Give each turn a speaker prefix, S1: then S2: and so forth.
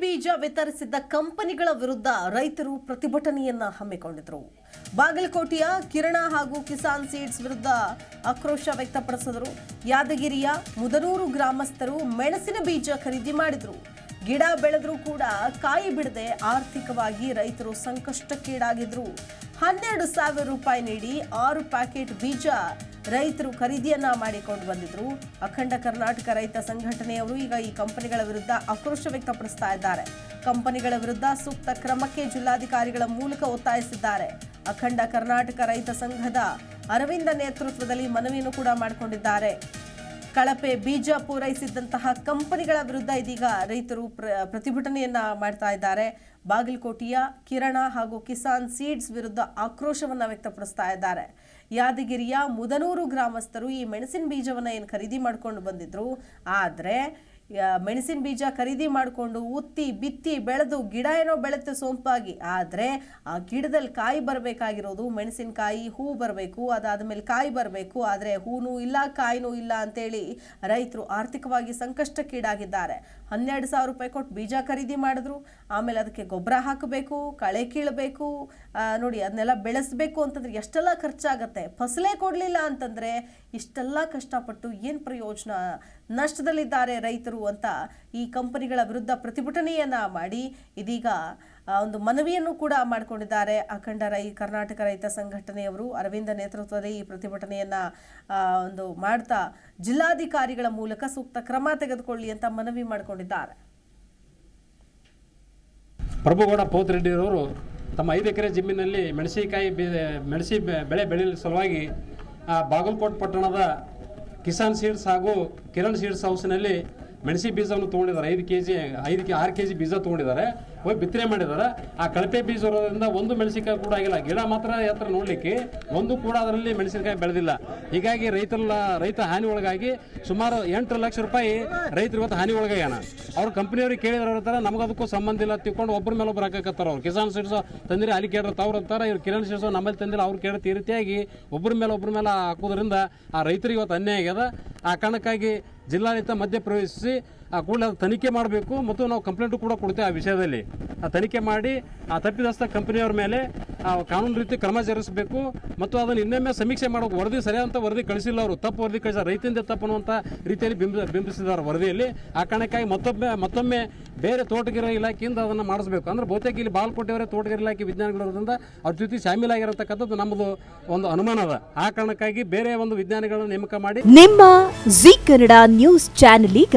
S1: ಬೀಜ ವಿತರಿಸಿದ್ದ ಕಂಪನಿಗಳ ವಿರುದ್ಧ ರೈತರು ಪ್ರತಿಭಟನೆಯನ್ನ ಹಮ್ಮಿಕೊಂಡಿದ್ರು. ಬಾಗಲಕೋಟೆಯ ಕಿರಣ ಹಾಗೂ ಕಿಸಾನ್ ಸೀಡ್ಸ್ ವಿರುದ್ಧ ಆಕ್ರೋಶ ವ್ಯಕ್ತಪಡಿಸಿದರು. ಯಾದಗಿರಿಯ ಮುದನೂರು ಗ್ರಾಮಸ್ಥರು ಮೆಣಸಿನ ಬೀಜ ಖರೀದಿ ಮಾಡಿದ್ರು. ಗಿಡ ಬೆಳೆದ್ರೂ ಕೂಡ ಕಾಯಿ ಬಿಡದೆ ಆರ್ಥಿಕವಾಗಿ ರೈತರು ಸಂಕಷ್ಟಕ್ಕೀಡಾಗಿದ್ರು. ಹನ್ನೆರಡು ಸಾವಿರ ರೂಪಾಯಿ ನೀಡಿ ಆರು ಪ್ಯಾಕೆಟ್ ಬೀಜ ರೈತರು ಖರೀದಿಯನ್ನ ಮಾಡಿಕೊಂಡು ಬಂದಿದ್ರು. ಅಖಂಡ ಕರ್ನಾಟಕ ರೈತ ಸಂಘಟನೆಯವರು ಈಗ ಈ ಕಂಪನಿಗಳ ವಿರುದ್ಧ ಆಕ್ರೋಶ ವ್ಯಕ್ತಪಡಿಸ್ತಾ ಇದ್ದಾರೆ. ಕಂಪನಿಗಳ ವಿರುದ್ಧ ಸೂಕ್ತ ಕ್ರಮಕ್ಕೆ ಜಿಲ್ಲಾಧಿಕಾರಿಗಳ ಮೂಲಕ ಒತ್ತಾಯಿಸಿದ್ದಾರೆ. ಅಖಂಡ ಕರ್ನಾಟಕ ರೈತ ಸಂಘದ ಅರವಿಂದ ನೇತೃತ್ವದಲ್ಲಿ ಮನವಿಯನ್ನು ಕೂಡ ಮಾಡಿಕೊಂಡಿದ್ದಾರೆ. ಕಳಪೆ ಬೀಜ ಪೂರೈಸಿದಂತಹ ಕಂಪನಿಗಳ ವಿರುದ್ಧ ಇದೀಗ ರೈತರು ಪ್ರ, ಪ್ರತಿಭಟನೆಯನ್ನ ಮಾಡ್ತಾ ಇದ್ದಾರೆ. ಬಾಗಲಕೋಟೆಯ ಕಿರಣ ಹಾಗೂ ಕಿಸಾನ್ ಸೀಡ್ಸ್ ವಿರುದ್ಧ ಆಕ್ರೋಶವನ್ನ ವ್ಯಕ್ತಪಡಿಸ್ತಾ ಇದ್ದಾರೆ. ಯಾದಗಿರಿಯ ಮುದನೂರು ಗ್ರಾಮಸ್ಥರು ಈ ಮೆಣಸಿನ ಬೀಜವನ್ನ ಏನು ಖರೀದಿ ಮಾಡ್ಕೊಂಡು ಬಂದಿದ್ರು? ಆದ್ರೆ ಮೆಣಸಿನ ಬೀಜ ಖರೀದಿ ಮಾಡಿಕೊಂಡು ಉತ್ತಿ, ಬಿತ್ತಿ, ಬೆಳೆದು ಗಿಡ ಏನೋ ಬೆಳೆಯುತ್ತೆ ಸೊಂಪಾಗಿ. ಆದರೆ ಆ ಗಿಡದಲ್ಲಿ ಕಾಯಿ ಬರಬೇಕಾಗಿರೋದು ಮೆಣಸಿನಕಾಯಿ, ಹೂ ಬರಬೇಕು, ಅದಾದಮೇಲೆ ಕಾಯಿ ಬರಬೇಕು. ಆದರೆ ಹೂನು ಇಲ್ಲ, ಕಾಯಿನೂ ಇಲ್ಲ ಅಂತೇಳಿ ರೈತರು ಆರ್ಥಿಕವಾಗಿ ಸಂಕಷ್ಟಕ್ಕೀಡಾಗಿದ್ದಾರೆ. ಹನ್ನೆರಡು ಸಾವಿರ ರೂಪಾಯಿ ಕೊಟ್ಟು ಬೀಜ ಖರೀದಿ ಮಾಡಿದ್ರು. ಆಮೇಲೆ ಅದಕ್ಕೆ ಗೊಬ್ಬರ ಹಾಕಬೇಕು, ಕಳೆ ಕೀಳಬೇಕು ನೋಡಿ ಅದನ್ನೆಲ್ಲ ಬೆಳೆಸಬೇಕು ಅಂತಂದ್ರೆ ಎಷ್ಟೆಲ್ಲ ಖರ್ಚಾಗತ್ತೆ? ಫಸಲೇ ಕೊಡಲಿಲ್ಲ ಅಂತಂದರೆ ಇಷ್ಟೆಲ್ಲ ಕಷ್ಟಪಟ್ಟು ಏನು ಪ್ರಯೋಜನ? ನಷ್ಟದಲ್ಲಿದ್ದಾರೆ ರೈತರು ಅಂತ ಈ ಕಂಪನಿಗಳ ವಿರುದ್ಧ ಪ್ರತಿಭಟನೆಯನ್ನ ಮಾಡಿ ಇದೀಗ ಒಂದು ಮನವಿಯನ್ನು ಕೂಡ ಮಾಡಿಕೊಂಡಿದ್ದಾರೆ. ಅಖಂಡ ರೈ, ಕರ್ನಾಟಕ ರೈತ ಸಂಘಟನೆಯವರು ಅರವಿಂದ ನೇತೃತ್ವದಲ್ಲಿ ಈ ಪ್ರತಿಭಟನೆಯನ್ನು ಒಂದು ಮಾಡ್ತಾ ಜಿಲ್ಲಾಧಿಕಾರಿಗಳ ಮೂಲಕ ಸೂಕ್ತ ಕ್ರಮ ತೆಗೆದುಕೊಳ್ಳಿ ಅಂತ ಮನವಿ ಮಾಡಿಕೊಂಡಿದ್ದಾರೆ.
S2: ಪ್ರಭುಗೌಡ ಪೋತ್ರೆಡ್ಡಿಯವರು ತಮ್ಮ ಐದು ಎಕರೆ ಜಮೀನಿನಲ್ಲಿ ಮೆಣಸಿನಕಾಯಿ ಬೆ, ಮೆಣಸಿ ಬೆಳೆ ಬೆಳೆಯಲು ಸಲುವಾಗಿ ಬಾಗಲಕೋಟ್ ಪಟ್ಟಣದ ಕಿಸಾನ್ ಸೀಡ್ಸ್ ಹಾಗೂ ಕಿರಣ್ ಸೀಡ್ಸ್ ಹೌಸ್ನಲ್ಲಿ ಮೆಣಸಿ ಬೀಜವನ್ನು ತೊಗೊಂಡಿದ್ದಾರೆ. ಐದು ಕೆ ಜಿ ಐದು ಆರು ಕೆ ಜಿ ಬೀಜ ತೊಗೊಂಡಿದ್ದಾರೆ. ಹೋಗಿ ಬಿತ್ತನೆ ಮಾಡಿದ್ದಾರೆ. ಆ ಕಳಪೆ ಬೀಜ ಇರೋದ್ರಿಂದ ಒಂದು ಮೆಣಸಿನಕಾಯಿ ಕೂಡ ಆಗಿಲ್ಲ. ಗಿಡ ಮಾತ್ರ ಎತ್ತರ ನೋಡಲಿಕ್ಕೆ ಒಂದು ಕೂಡ ಅದರಲ್ಲಿ ಮೆಣಸಿನಕಾಯಿ ಬೆಳೆದಿಲ್ಲ. ಹೀಗಾಗಿ ರೈತರ ರೈತ ಹಾನಿ ಒಳಗಾಗಿ ಸುಮಾರು ಎಂಟು ಲಕ್ಷ ರೂಪಾಯಿ ರೈತರು ಇವತ್ತು ಹಾನಿ ಒಳಗಾಗ್ಯಾನ. ಅವ್ರ ಕಂಪ್ನಿಯವ್ರಿಗೆ ಕೇಳಿದ್ರೆ ನಮ್ಗೆ ಅದಕ್ಕೂ ಸಂಬಂಧ ಇಲ್ಲ ತಿಳ್ಕೊಂಡು ಒಬ್ಬರ ಮೇಲೆ ಒಬ್ರು ಹಾಕಕತ್ತಾರ ಅವ್ರು. ಕಿಸಾನ್ ಸಿಡಿಸೋ ತಂದಿರಿ, ಅಲ್ಲಿ ಕೇಳಿದ್ರೆ ಅವ್ರು ಅಂತಾರೆ. ಇವ್ರು ಕಿರಣ್ ಸಿಡಿಸೋ ನಮ್ಮಲ್ಲಿ ತಂದಿಲ್ಲ, ಅವ್ರು ಕೇಳಿದ್ರೆ ಈ ರೀತಿಯಾಗಿ ಒಬ್ಬರ ಮೇಲೆ ಒಬ್ಬರ ಮೇಲೆ ಹಾಕೋದ್ರಿಂದ ಆ ರೈತರಿಗೆ ಇವತ್ತು ಅನ್ಯಾಯ ಆಗ್ಯದ. ಆ ಕಾರಣಕ್ಕಾಗಿ ಜಿಲ್ಲಾಡಳಿತ ಮಧ್ಯಪ್ರವೇಶಿಸಿ ಆ ಕೂಡಲೇ ತನಿಖೆ ಮಾಡಬೇಕು ಮತ್ತು ನಾವು ಕಂಪ್ಲೇಂಟು ಕೂಡ ಕೊಡ್ತೇವೆ ಆ ವಿಷಯದಲ್ಲಿ. ಆ ತನಿಖೆ ಮಾಡಿ ಆ ತಪ್ಪಿದಸ್ತ ಕಂಪ್ನಿಯವ್ರ ಮೇಲೆ ಕಾನೂನು ರೀತಿ ಕ್ರಮ ಜರುಗಿಸಬೇಕು ಮತ್ತು ಅದನ್ನು ಇನ್ನೊಮ್ಮೆ ಸಮೀಕ್ಷೆ ಮಾಡೋಕೆ ವರದಿ ಸರಿಯಾದಂಥ ವರದಿ ಕಳಿಸಿಲ್ಲ ಅವರು. ತಪ್ಪು ವರದಿ ಕಳಿಸ ರೈತಿಂದ ತಪ್ಪು ಅನ್ನುವಂಥ ರೀತಿಯಲ್ಲಿ ಬಿಂಬ ಬಿಂಬಿಸಿದ್ದಾರೆ ವರದಿಯಲ್ಲಿ. ಆ ಕಾರಣಕ್ಕಾಗಿ ಮತ್ತೊಮ್ಮೆ ಮತ್ತೊಮ್ಮೆ ಬೇರೆ ತೋಟಗಾರ ಇಲಾಖೆಯಿಂದ ಅದನ್ನು ಮಾಡಿಸ್ಬೇಕು. ಅಂದರೆ ಬಹುತೇಕ ಇಲ್ಲಿ ಬಾಲ್ಕೋಟೆಯವರೇ ತೋಟಗಾರ ಇಲಾಖೆ ವಿಜ್ಞಾನಿಗಳಿರೋದ್ರಿಂದ ಅವ್ರ ಜೊತೆ ಶಾಮೀಲಾಗಿರತಕ್ಕಂಥದ್ದು ನಮ್ಮದು ಒಂದು ಅನುಮಾನ ಅದ. ಆ ಕಾರಣಕ್ಕಾಗಿ ಬೇರೆ ಒಂದು ವಿಜ್ಞಾನಿಗಳನ್ನು ನೇಮಕ ಮಾಡಿ
S3: ನಿಮ್ಮ ಜಿ ಕನ್ನಡ ನ್ಯೂಸ್ ಚಾನೆಲ್ ಈಗ